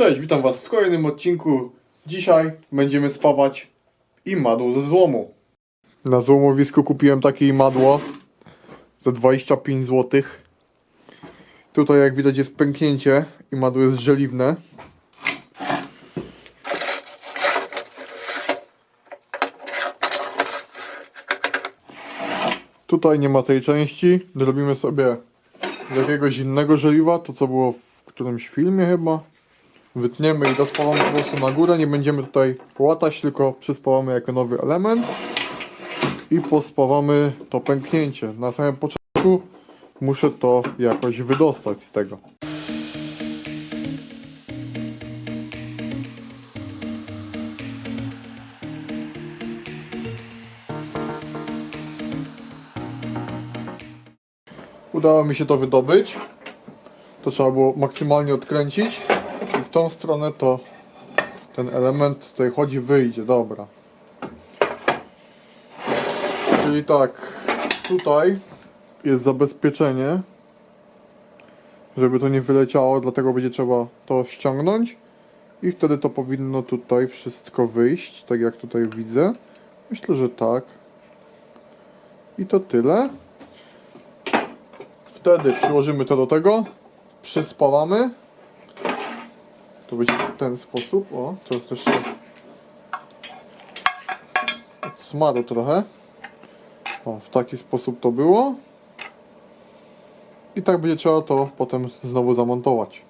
Cześć, witam Was w kolejnym odcinku. Dzisiaj będziemy spawać imadło ze złomu. Na złomowisku kupiłem takie imadło za 25 zł. Tutaj jak widać jest pęknięcie, imadło jest żeliwne. Tutaj nie ma tej części. Zrobimy sobie z jakiegoś innego żeliwa, to co było w którymś filmie chyba. Wytniemy i dospawamy po prostu na górę. Nie będziemy tutaj łatać, tylko przyspawamy jako nowy element. I pospawamy to pęknięcie. Na samym początku muszę to jakoś wydostać z tego. Udało mi się to wydobyć. To trzeba było maksymalnie odkręcić. Tą stronę to ten element tutaj chodzi, wyjdzie. Dobra. Czyli tak, tutaj jest zabezpieczenie, żeby to nie wyleciało, dlatego będzie trzeba to ściągnąć i wtedy to powinno tutaj wszystko wyjść, tak jak tutaj widzę. Myślę, że tak. I to tyle. Wtedy przyłożymy to do tego, przyspawamy. To będzie w ten sposób. O, to też się smaru trochę. O, w taki sposób to było. I tak będzie trzeba to potem znowu zamontować.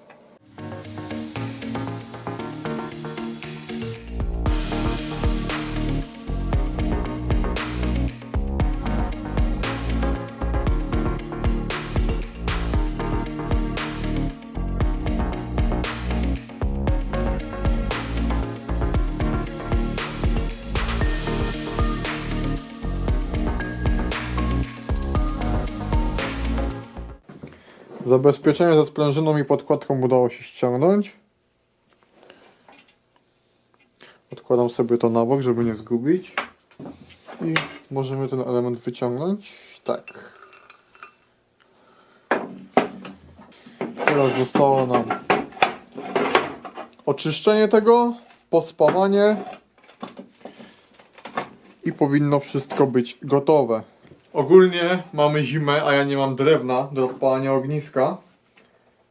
Zabezpieczenie ze sprężyną i podkładką udało się ściągnąć. Odkładam sobie to na bok, żeby nie zgubić. I możemy ten element wyciągnąć. Tak. Teraz zostało nam oczyszczenie tego, pospawanie i powinno wszystko być gotowe. Ogólnie mamy zimę, a ja nie mam drewna do odpalania ogniska.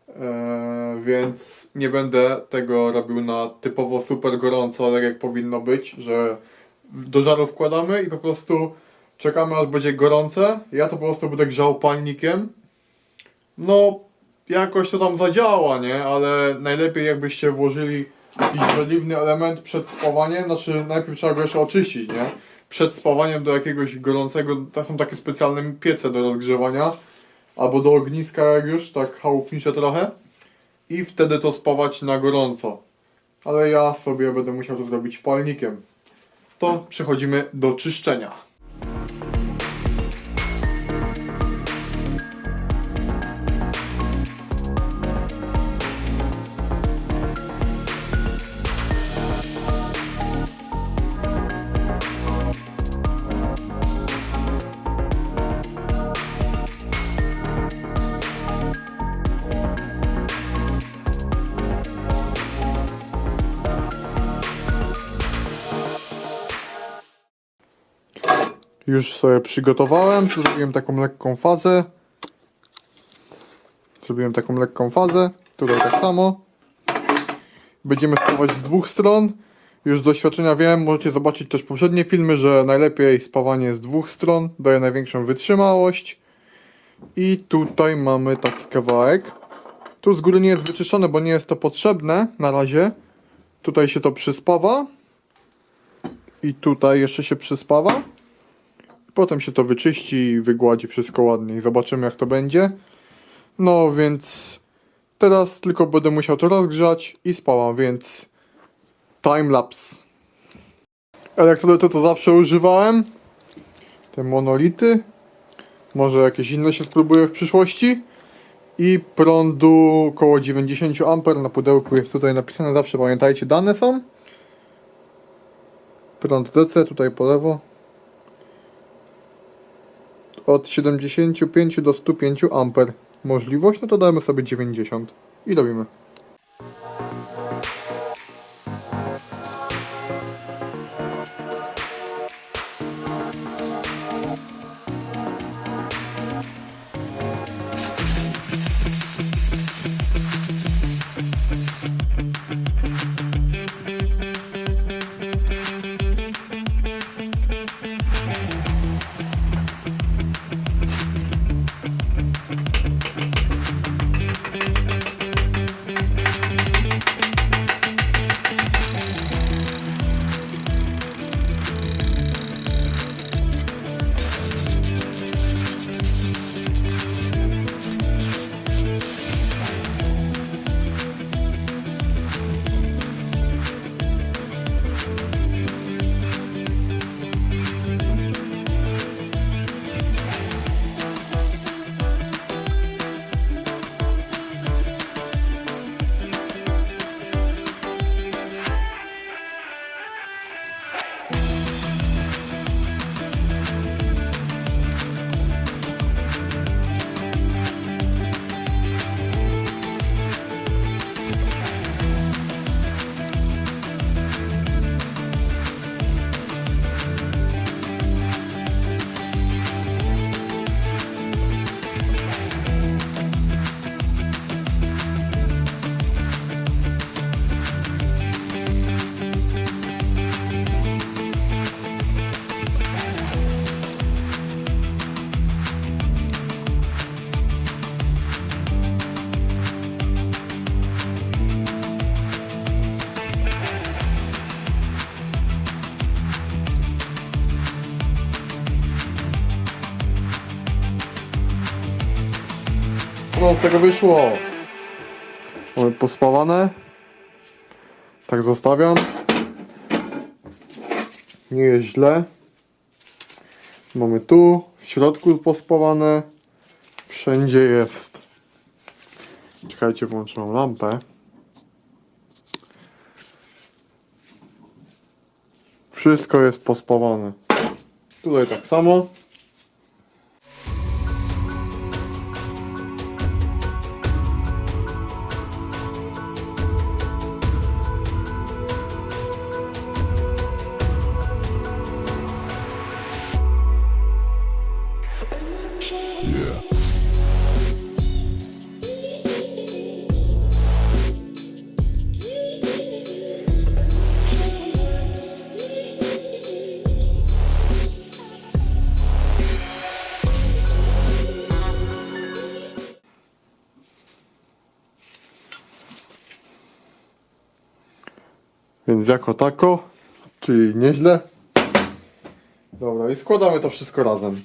Eee, więc nie będę tego robił na typowo super gorąco, tak jak powinno być, że do żaru wkładamy i po prostu czekamy aż będzie gorące. Ja to po prostu będę grzał palnikiem. No, jakoś to tam zadziała, nie? Ale najlepiej jakbyście włożyli jakiś żeliwny element przed spawaniem, znaczy najpierw trzeba go jeszcze oczyścić, nie? Przed spawaniem do jakiegoś gorącego, to są takie specjalne piece do rozgrzewania, albo do ogniska jak już, tak chałupnicze trochę. I wtedy to spawać na gorąco. Ale ja sobie będę musiał to zrobić palnikiem. To przechodzimy do czyszczenia. Już sobie przygotowałem, zrobiłem taką lekką fazę. Zrobiłem taką lekką fazę, tutaj tak samo. Będziemy spawać z dwóch stron. Już z doświadczenia wiem, możecie zobaczyć też poprzednie filmy, że najlepiej spawanie z dwóch stron daje największą wytrzymałość. I tutaj mamy taki kawałek. Tu z góry nie jest wyczyszczone, bo nie jest to potrzebne na razie. Tutaj się to przyspawa. I tutaj jeszcze się przyspawa. Potem się to wyczyści i wygładzi wszystko ładnie i zobaczymy jak to będzie. No więc teraz tylko będę musiał to rozgrzać i spałam, więc timelapse. Elektrody to co zawsze używałem. Te monolity. Może jakieś inne się spróbuję w przyszłości. I prądu około 90 A na pudełku jest tutaj napisane. Zawsze pamiętajcie, dane są. Prąd DC tutaj po lewo od 75 do 105 amper. Możliwość, no to damy sobie 90 i robimy. Z tego wyszło? Mamy pospawane. Tak zostawiam. Nie jest źle. Mamy tu, w środku pospawane. Wszędzie jest. Czekajcie, włączyłam lampę. Wszystko jest pospawane. Tutaj tak samo. Więc jako tako, czyli nieźle. Dobra, i składamy to wszystko razem.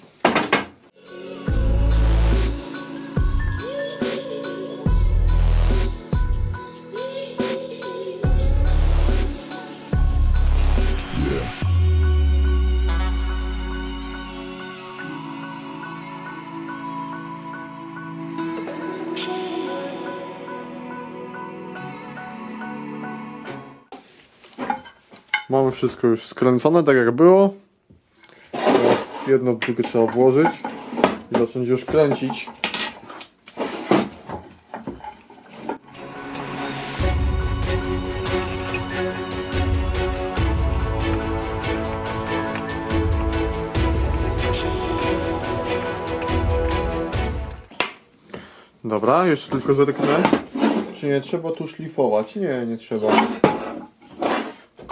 Mamy wszystko już skręcone, tak jak było. Teraz jedno drugie trzeba włożyć i zacząć już kręcić. Dobra, jeszcze tylko zerknę. Czy nie trzeba tu szlifować? Nie, nie trzeba.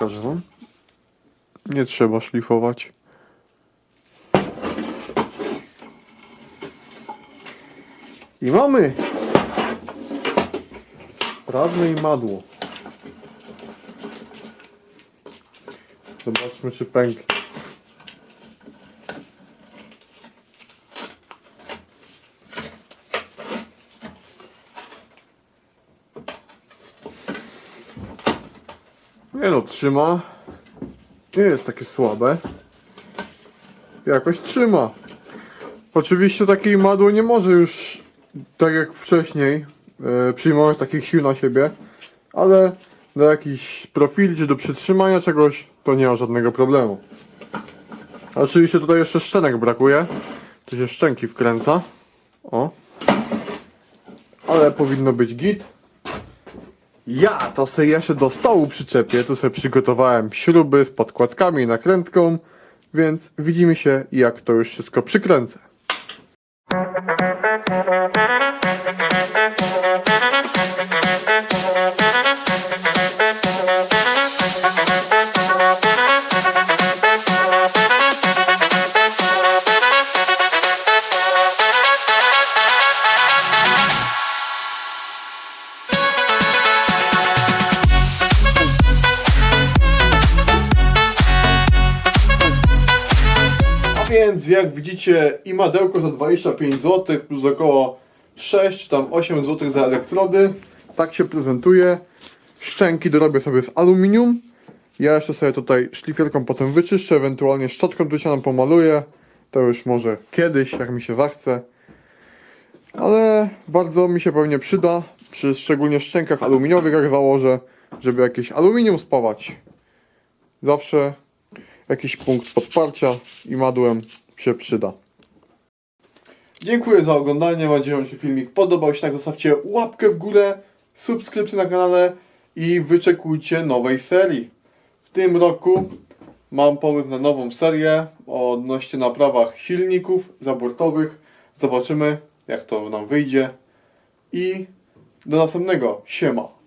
Pokażę wam. Nie trzeba szlifować. I mamy sprawne imadło. Zobaczmy czy pęknie. Nie no, trzyma. Nie jest takie słabe. Jakoś trzyma. Oczywiście takie imadło nie może już, tak jak wcześniej, e, przyjmować takich sił na siebie, ale do jakichś profili czy do przytrzymania czegoś to nie ma żadnego problemu. Oczywiście tutaj jeszcze szczenek brakuje. Tu się szczęki wkręca. O. Ale powinno być git. Ja to sobie jeszcze do stołu przyczepię. Tu sobie przygotowałem śruby z podkładkami i nakrętką, więc widzimy się jak to już wszystko przykręcę. A widzicie imadełko za 25 zł plus około 6 czy tam 8 zł za elektrody. Tak się prezentuje. Szczęki dorobię sobie z aluminium. Ja jeszcze sobie tutaj szlifierką potem wyczyszczę, ewentualnie szczotką drucianą pomaluję. To już może kiedyś, jak mi się zachce. Ale bardzo mi się pewnie przyda, przy szczególnie szczękach aluminiowych jak założę, żeby jakieś aluminium spawać. Zawsze jakiś punkt podparcia i madłem się przyda. Dziękuję za oglądanie, mam nadzieję, że się filmik podobał. Jeśli tak, zostawcie łapkę w górę, subskrypcję na kanale i wyczekujcie nowej serii. W tym roku mam pomysł na nową serię odnośnie naprawach silników zabortowych. Zobaczymy, jak to nam wyjdzie. I do następnego. Siema.